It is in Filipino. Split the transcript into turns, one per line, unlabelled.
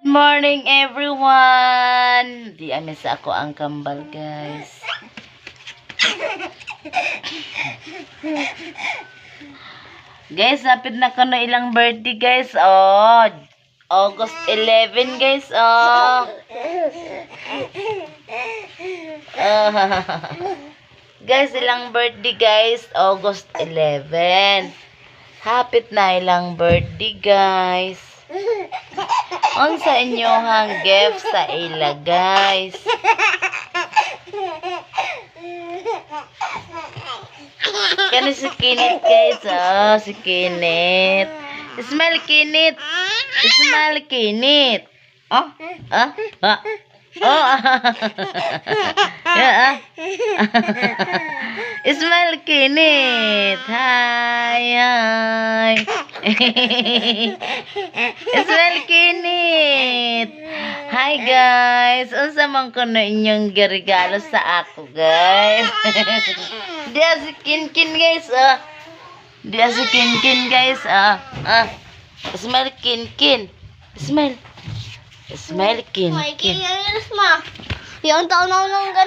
Morning everyone! Di amin sa ako ang kambal guys. guys, napit na ko na ilang birthday guys. Oh, August 11 guys. Oh. Guys, ilang birthday guys. August 11. Hapit na ilang birthday guys. Ang sa inyo hang gift sa ila guys. Kani si Kinit guys. Oh, si Kinit. Smell Kinit. Smell Kinit. Oh, ah, ah. Oh, ah. Smell Kinit. Hi, hi. Smell Kinit. Hi guys. Unsa man ko na inyong regalo sa ako guys. Dia si Kinkin guys ah. Dia si Kinkin guys ah. Ah. Smell Kinkin. Smell. Smell
May
Kinkin.
Yung taon na ganito.